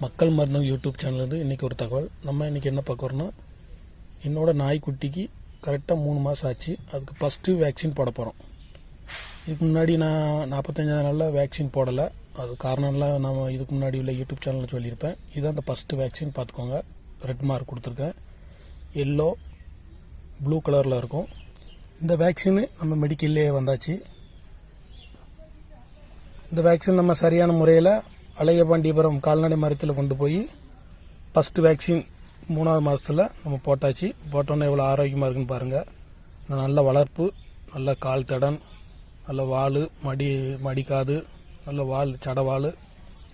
மக்கள் மருந்தம் யூடியூப் சேனல்லேருந்து இன்றைக்கி ஒரு தகவல். நம்ம இன்றைக்கி என்ன பார்க்குறோன்னா என்னோடய நாய்க்குட்டிக்கு கரெக்டாக மூணு மாதம் ஆச்சு. அதுக்கு ஃபஸ்ட்டு வேக்சின் போட போகிறோம் இதுக்கு முன்னாடி நான் நாற்பத்தஞ்சாவது நாளில் வேக்சின் போடலை. அது காரணம்லாம் நான் இதுக்கு முன்னாடி உள்ள யூடியூப் சேனலில் சொல்லியிருப்பேன். இதுதான் அந்த ஃபஸ்ட்டு வேக்சின் பார்த்துக்கோங்க. ரெட் மார்க் கொடுத்துருக்கேன். எல்லோ ப்ளூ கலரில் இருக்கும். இந்த வேக்சின் நம்ம மெடிக்கல்லே வந்தாச்சு. இந்த வேக்சின் நம்ம சரியான முறையில் அழகபாண்டியபுரம் கால்நடை மருத்துவத்தில் கொண்டு போய் ஃபஸ்ட்டு வேக்சின் மூணாவது மாதத்தில் நம்ம போட்டாச்சு. போட்டோன்னே எவ்வளோ ஆரோக்கியமாக இருக்குன்னு பாருங்கள் நல்ல வளர்ப்பு நல்ல கால் தடன் நல்ல வால் மடி மடிக்காது நல்ல வால் சடவால்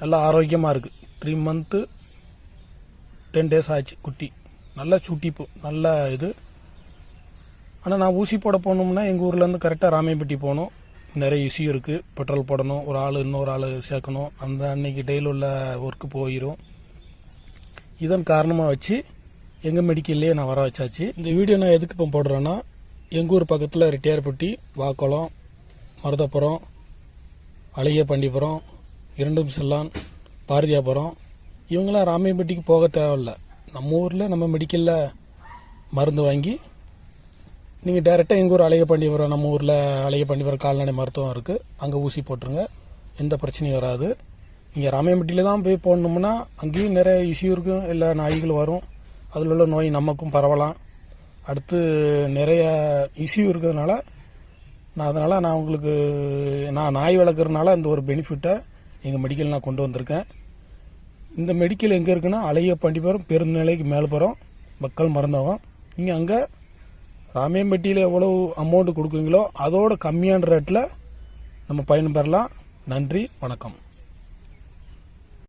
நல்லா ஆரோக்கியமாக இருக்குது த்ரீ மந்த்து டென் டேஸ் ஆச்சு குட்டி. நல்ல சுட்டிப்பு நல்ல இது. ஆனால் நான் ஊசி போட போகணும்னா எங்கள் ஊர்லேருந்து கரெக்டாக ராமையப்பட்டி போகணும். நிறைய இஷ்யூ இருக்குது பெட்ரோல் போடணும் ஒரு ஆள் இன்னொரு ஆள் சேர்க்கணும். அந்த அன்னைக்கு டெய்லி உள்ள ஒர்க்கு போயிடும் இதன் காரணமாக வச்சு எங்கள் மெடிக்கல்லையே நான் வர வச்சாச்சு. இந்த வீடியோ நான் எதுக்கு இப்போ போடுறேன்னா எங்கள் ஊர் பக்கத்தில் ரிட்டையர்பட்டி வாக்குளம் மருதப்புறம் அழகிய பண்டிபுரம் இரண்டும் செல்லான் பாரதியாபுரம். இவங்களாம் ராமையம்பட்டிக்கு போக தேவையில்ல. நம்ம ஊரில் நம்ம மெடிக்கலில் மருந்து வாங்கி நீங்கள் டேரெக்டாக எங்கள் ஊர் அழகிய நம்ம ஊரில் அழகப்பண்டிபுரம் கால்நடை மருத்துவம் இருக்குது அங்கே ஊசி போட்டுருங்க. எந்த பிரச்சனையும் வராது. நீங்கள் ராமையம்பட்டியில் தான் போய் போடணும்னா அங்கேயும் நிறைய இஷ்யூ இருக்கும். இல்லை நாய்கள் வரும். அதில் உள்ள நோய் நமக்கும் பரவலாம். அடுத்து நிறைய இஷ்யூ இருக்கிறதுனால நான் அதனால் நான் உங்களுக்கு நான் நாய் வளர்க்குறதுனால இந்த ஒரு பெனிஃபிட்டை எங்கள் மெடிக்கல் நான் கொண்டு வந்திருக்கேன். இந்த மெடிக்கல் எங்கே இருக்குன்னா அழகிய பண்டிபுரம் பெருநிலைக்கு மேல்புறம் மக்கள் மருந்தகம். நீங்கள் அங்கே ராமியம்பட்டியில் எவ்வளோ அமௌண்ட் கொடுக்குறீங்களோ அதோட கம்மியான ரேட்டில் நம்ம பயன் பெறலாம். நன்றி வணக்கம்.